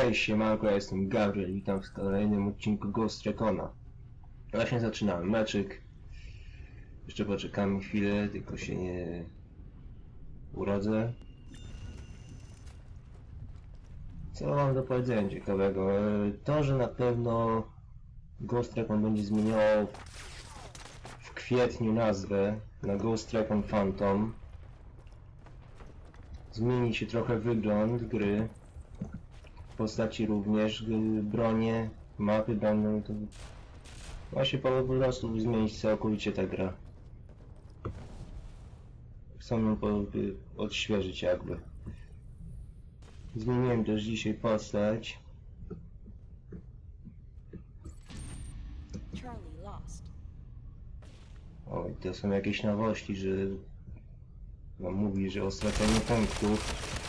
Hej, siemanko, ja jestem Gabriel, witam w kolejnym odcinku Ghost Recona. Właśnie zaczynałem meczyk. Jeszcze poczekamy chwilę, tylko się nie urodzę. Co mam do powiedzenia ciekawego? E, To, że na pewno Ghost Recon będzie zmieniało w kwietniu nazwę na Ghost Recon Phantom. Zmieni się trochę wygląd gry postaci również, y, bronie, mapy będą to właśnie po prostu zmienić całkowicie tę grę. Chcą ją po, y, odświeżyć jakby. Zmieniłem też dzisiaj postać. Oj, to są jakieś nowości, że no, mówi, że o straceniu punktów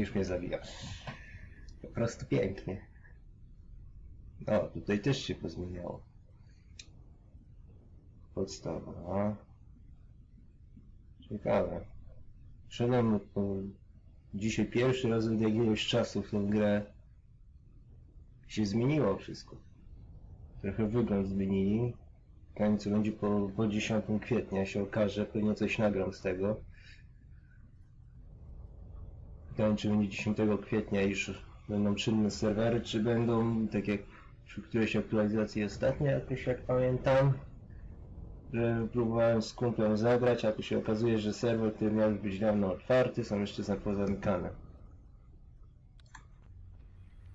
Już mnie zabija. Po prostu pięknie. O, tutaj też się pozmieniało. Podstawa. Ciekawe. Wszedłem po... dzisiaj pierwszy raz od jakiegoś czasu w tę grę. Się zmieniło wszystko. Trochę wygląd zmienili. W końcu będzie po, po 10 kwietnia się okaże, pewnie coś nagram z tego. Nie wiem, czy będzie 10 kwietnia już będą czynne serwery, czy będą, tak jak przy którejś aktualizacji ostatniej, jakoś jak pamiętam, że próbowałem z kumplem zagrać, a tu się okazuje, że serwer, który miał być dawno otwarty, są jeszcze za- pozamykane.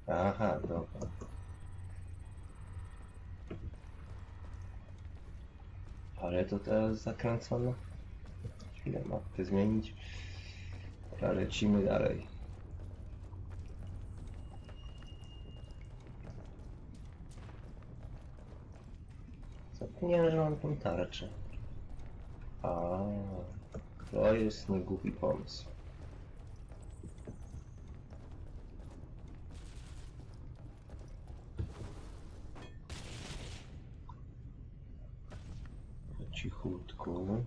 Aha, dobra. Ale to teraz zakręcono. Chwilę, mapkę zmienić. Lecimy dalej. Zapomniałem, że mam tą tarczę. A, to jest niegłupi pomysł. Cichutku.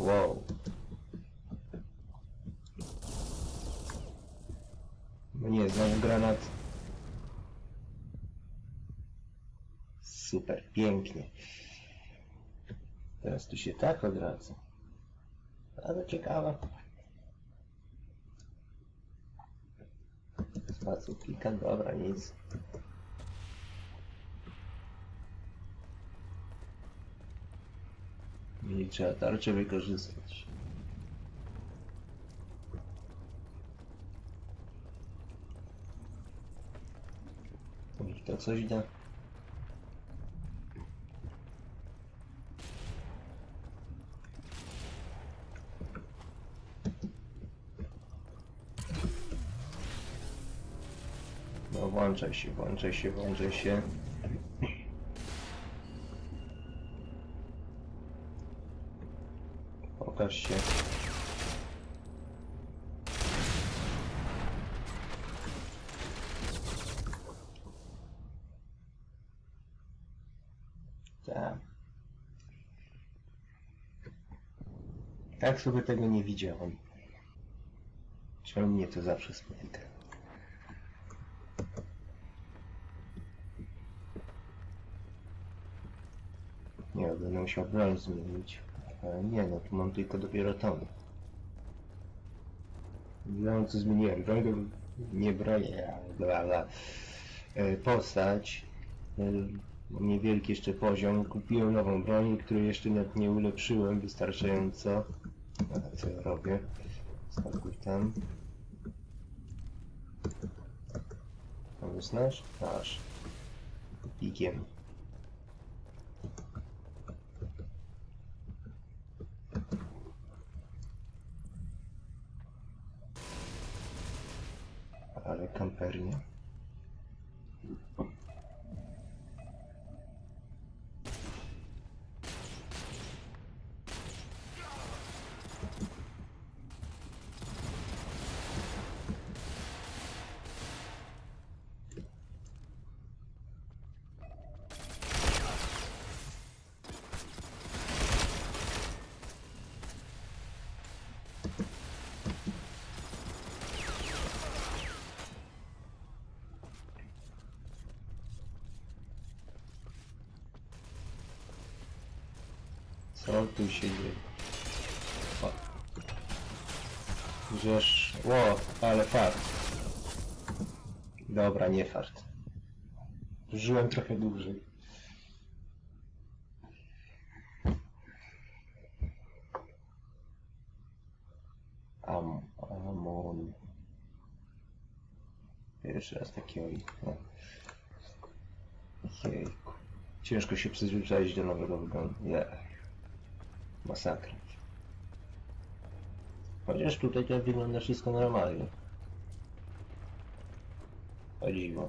Wow. Nie, znowu granat. Super, pięknie. Teraz tu się tak odwraca. Ale ciekawe. Spację klika, dobra, nic. I trzeba tarczę wykorzystać. To coś da. No włączaj się, włączaj się, włączaj się. Pokaż się. Tak. Tak sobie tego nie widziałem. Czemu mnie to zawsze spotyka? Nie, będę musiał broń zmienić. Ale nie, no tu mam tylko dopiero tą. Wiem co zmieniłem. Broń to nie bronię, ale bla. E, Postać. e, Niewielki jeszcze poziom. Kupiłem nową broń, której jeszcze nawet nie ulepszyłem wystarczająco. Co ja robię? Skakuj tam. Mamy znasz? Nasz. Pikiem. Ale kampernie. Co tu się? O. Ło, ale fart. Dobra, nie fart. Żyłem trochę dłużej. Am, Amon. Pierwszy raz taki oj. Jejku. Ciężko się przyzwyczaić do nowego wyglądu. Nie. Masakra. Chociaż tutaj to wygląda wszystko normalnie. O dziwo.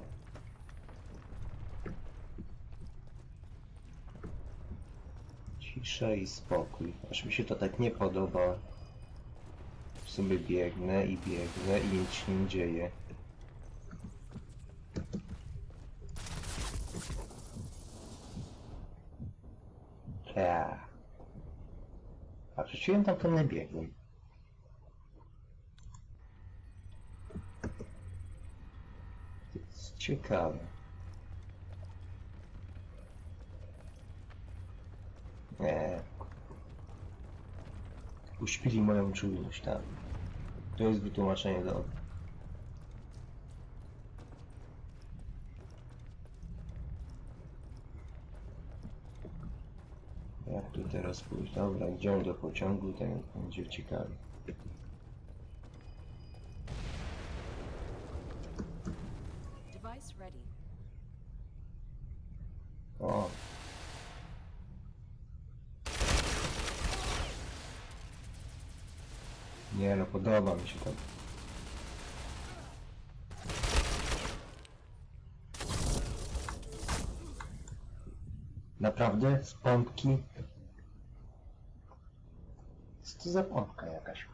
Cisza i spokój. Aż mi się to tak nie podoba. Sobie biegnę i biegnę i nic się nie dzieje. Ja. Przecież tam. To jest ciekawe. Nie. Uśpili moją czujność tam. To jest wytłumaczenie dobre. Tu teraz pójść? Dobra, idziemy do pociągu, ten będzie ciekawy. Device ready. O! Nie no, podoba mi się to. Naprawdę? Z pompki? To za pompka jakaś?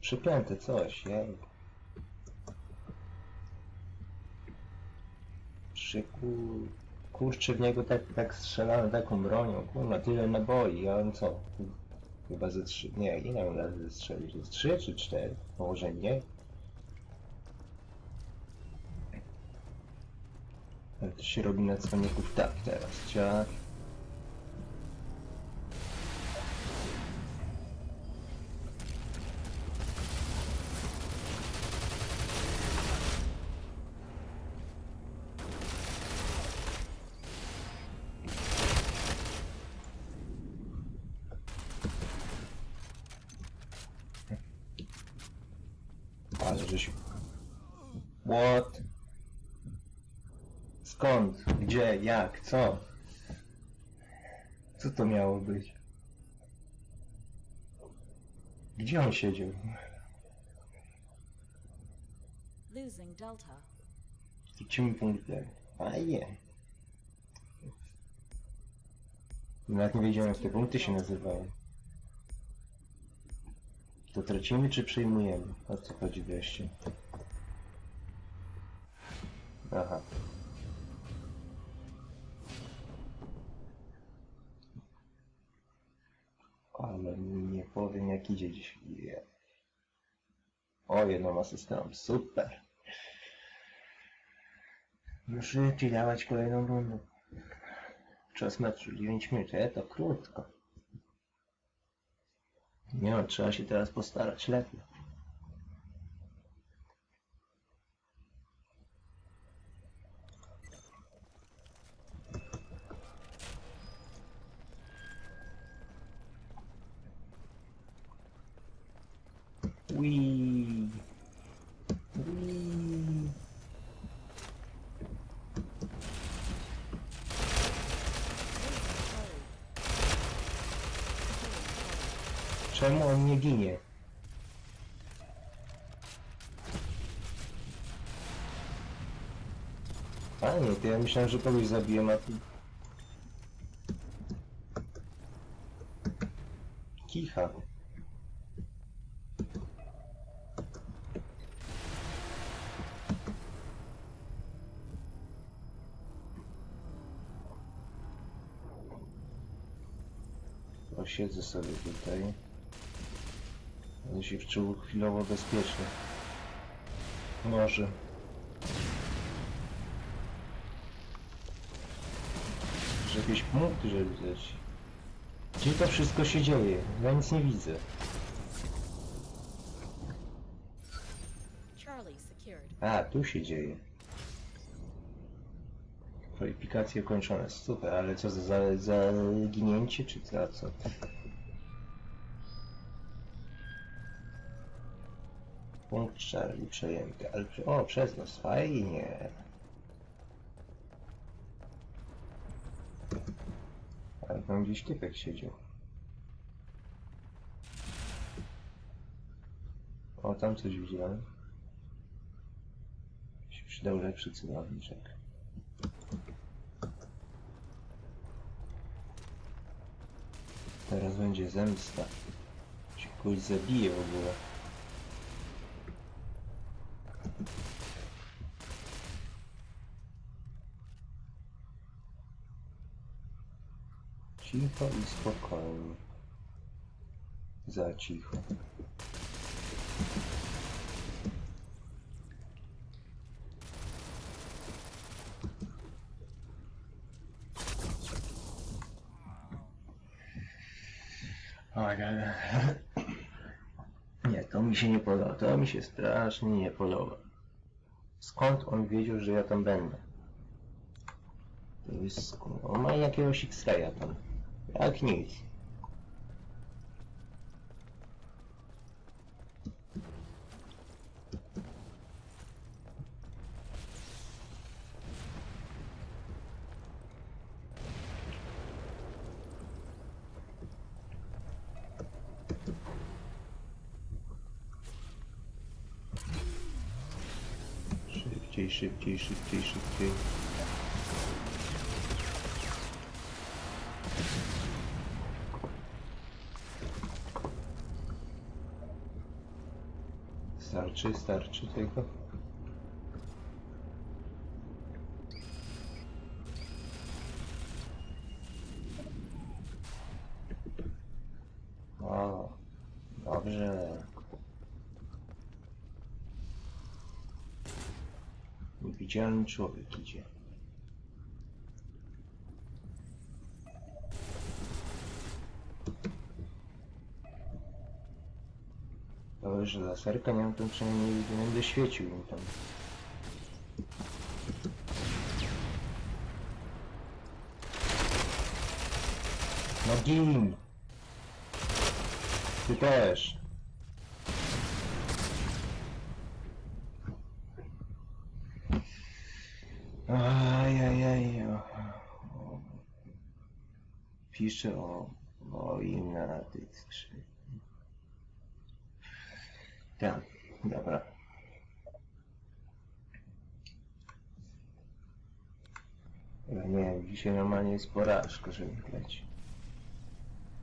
Przypięte coś, jej. Przyku... Kurczę, w niego tak, tak taką bronią, kurwa, tyle naboi, a on co? Chyba ze trzy, nie, ile on razy zestrzelił? Z trzy czy cztery? Może nie? Ale to się robi na cwaniaków tak teraz, ciak. Żeś... What? Skąd? Gdzie? Jak? Co? Co to miało być? Gdzie on siedział? Losing Delta. Tracimy punkty. Fajnie. Nawet nie wiedziałem jak te punkty się nazywają. To tracimy czy przejmujemy? O co chodzi wreszcie? Aha. Ale nie powiem jak idzie dziś. Je. O, jedną asystę. Super. Muszę ci dawać kolejną rundę. Czas meczu 9 minut, e, to krótko. Nie no, trzeba się teraz postarać lepiej. Czemu on nie ginie? Fajnie, to ja myślałem, że kogoś zabiłem, a tu... Kicha. Posiedzę sobie tutaj. Będę się wczuł chwilowo bezpiecznie. Może. Że jakieś punkty, żeby dać. Gdzie to wszystko się dzieje? Ja nic nie widzę. A, tu się dzieje. Kwalifikacje ukończone. Super, ale co za, za, za czy za co? Punkt Charlie przejęty, ale przy... o, przez nas, fajnie. Ale tam gdzieś typek siedział. O, tam coś widziałem. Się przydał lepszy celowniczek. Teraz będzie zemsta. Się kogoś zabije w ogóle. Cicho i spokojnie. Za cicho. Ale... Nie, to mi się nie podoba. To mi się strasznie nie podoba. Skąd on wiedział, że ja tam będę? To jest... On ma jakiegoś X-raya tam. Jak nic. Szybciej, szybciej, szybciej, szybciej. Starczy, starczy tego. O, dobrze. Niewidzialny człowiek idzie. Dobrze, że laserka miałem tam przynajmniej nie będę świecił im tam. No gin! Ty też! Ajajaj. Pisze o moim na tej skrzyni. Tak, dobra. Nie dzisiaj normalnie jest porażka, żeby grać.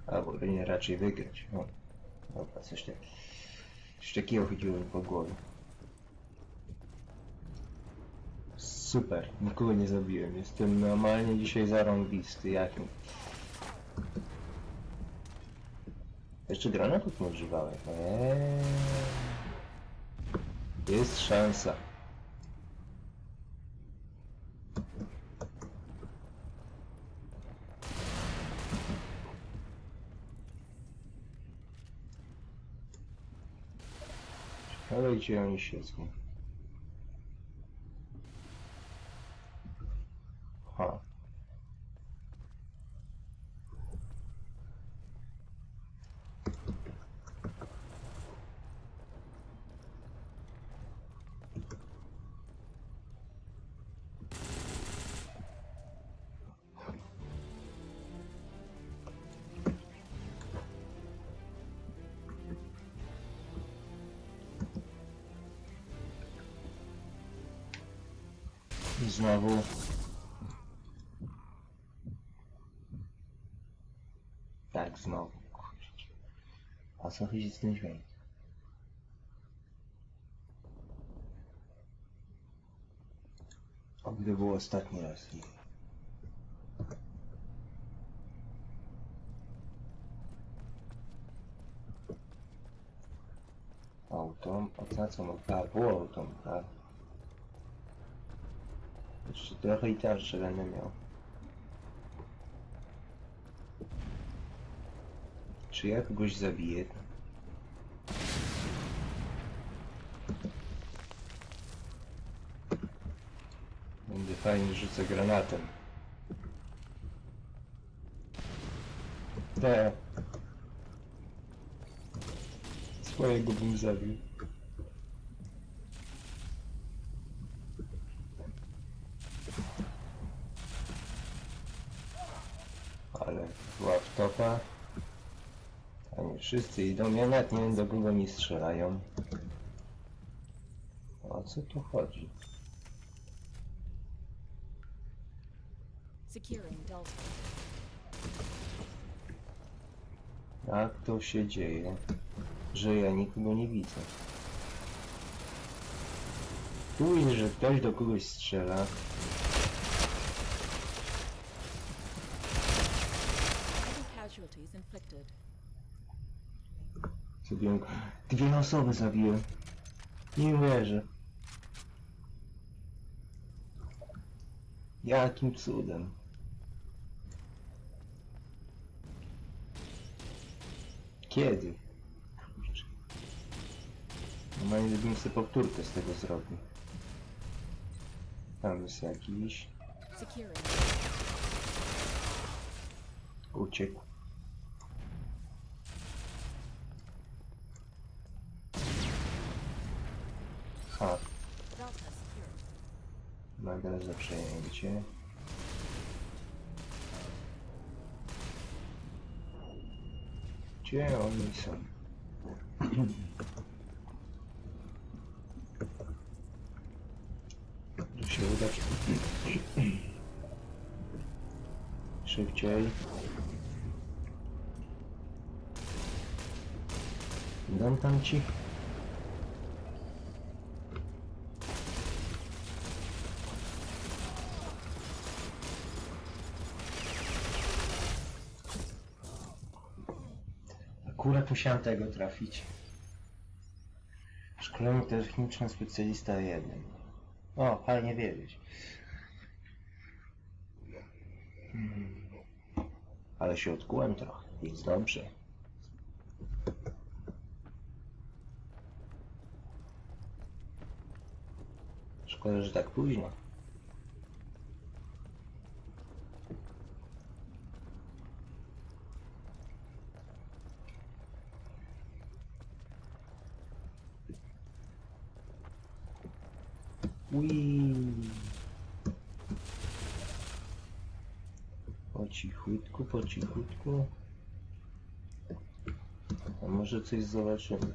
Albo nie raczej wygrać. O, dobra, coś, tak, coś takiego chodziło mi po głowie. Super, nikogo nie zabiłem. Jestem normalnie dzisiaj zarąbisty. Jakim? Jeszcze granatów nie używałem. Eee. Jest szansa. Ciekawe gdzie oni siedzą. Znowu Tak, znowu. kurczę. A co chodzi z tym dźwiękiem? O, gdy było ostatni raz. Autom, a co, co ma? A, było autom, tak. Jeszcze trochę i tarczę będę miał. Czy ja kogoś zabiję? Będzie fajnie rzucę granatem. Te. Swojego bym zabił. Ale laptopa. A nie wszyscy idą. Ja nawet nie wiem do kogo mi strzelają. O co tu chodzi? Securing Delta. Jak to się dzieje, że ja nikogo nie widzę? Tu jest, że ktoś do kogoś strzela. Casualties inflicted. Zabiłem... Dwie osoby zabiłem. Nie wierzę. Jakim cudem? Kiedy? Normalnie bym sobie powtórkę z tego zrobił. Tam jest jakiś. Uciekł. Nagroda za przejęcie. Gdzie oni są? Tu się uda. Szybciej. Dam tam ci. Musiałem tego trafić. Szkolenie techniczne specjalista 1. O, fajnie wiedzieć. Hmm. Ale się odkułem trochę, jest dobrze. Szkoda, że tak późno. Ui. Po cichutku, po cichutku. A może coś zobaczymy.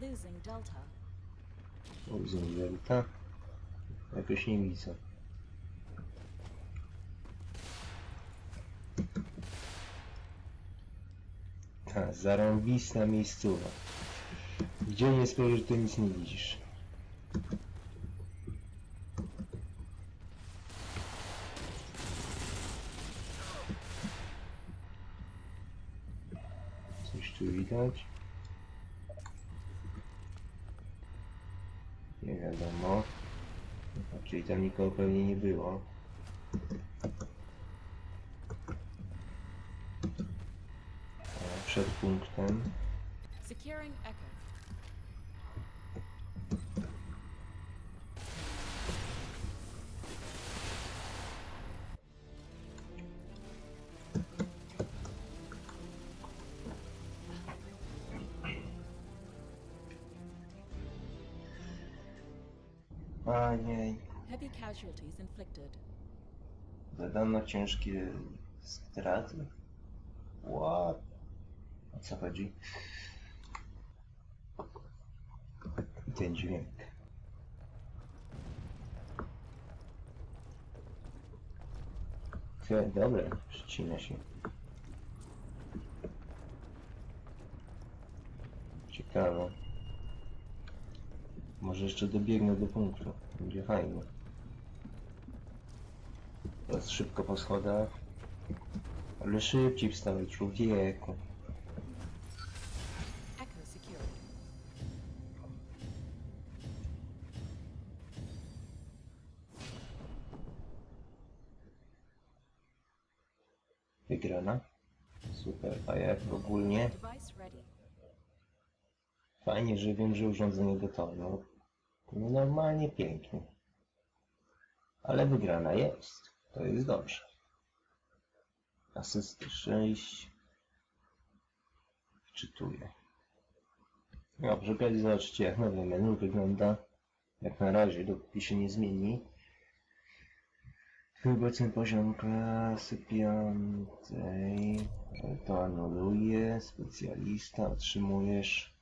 Losing Delta. Uzum delta. Jakoś nie widzę. Ta, zarąbista miejscowa. Gdzie spojrzysz, to nic nie widzisz. Coś tu widać? Nie wiadomo. Czyli tam nikogo pewnie nie było. A Przed punktem. Securing Echo. Casualties inflicted. Ciężkie straty? What? O co chodzi? Ten dźwięk. Chwilę, Dobra, przycina się. Ciekawe. Może jeszcze dobiegnę do punktu. Będzie fajnie. Szybko po schodach. Ale szybciej wstawaj człowieku. Wygrana. Super, a jak ogólnie fajnie, że wiem, że urządzenie. No, no normalnie pięknie. Ale wygrana jest. To jest dobrze. Asysty 6. Wczytuję. Przy okazji zobaczcie jak nowe menu wygląda. Jak na razie, dopóki się nie zmieni. Obecny poziom klasy piątej. To anuluje. Specjalista. Otrzymujesz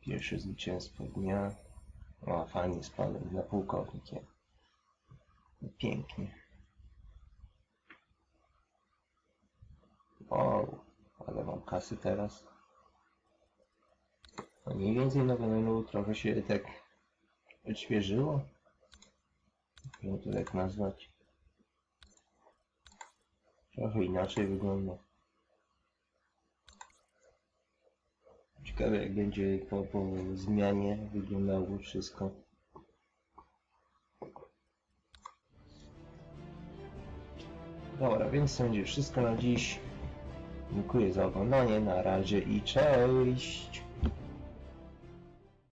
pierwsze zwycięstwo dnia. O, fajnie spadłem na pułkownikiem. Pięknie. O, ale mam kasy teraz. No mniej więcej nowe menu trochę się tak odświeżyło. Jak to tak nazwać? Trochę inaczej wygląda. Ciekawe jak będzie po, po zmianie wyglądało wszystko. Dobra, więc to będzie wszystko na dziś. Dziękuję za oglądanie, na razie i cześć!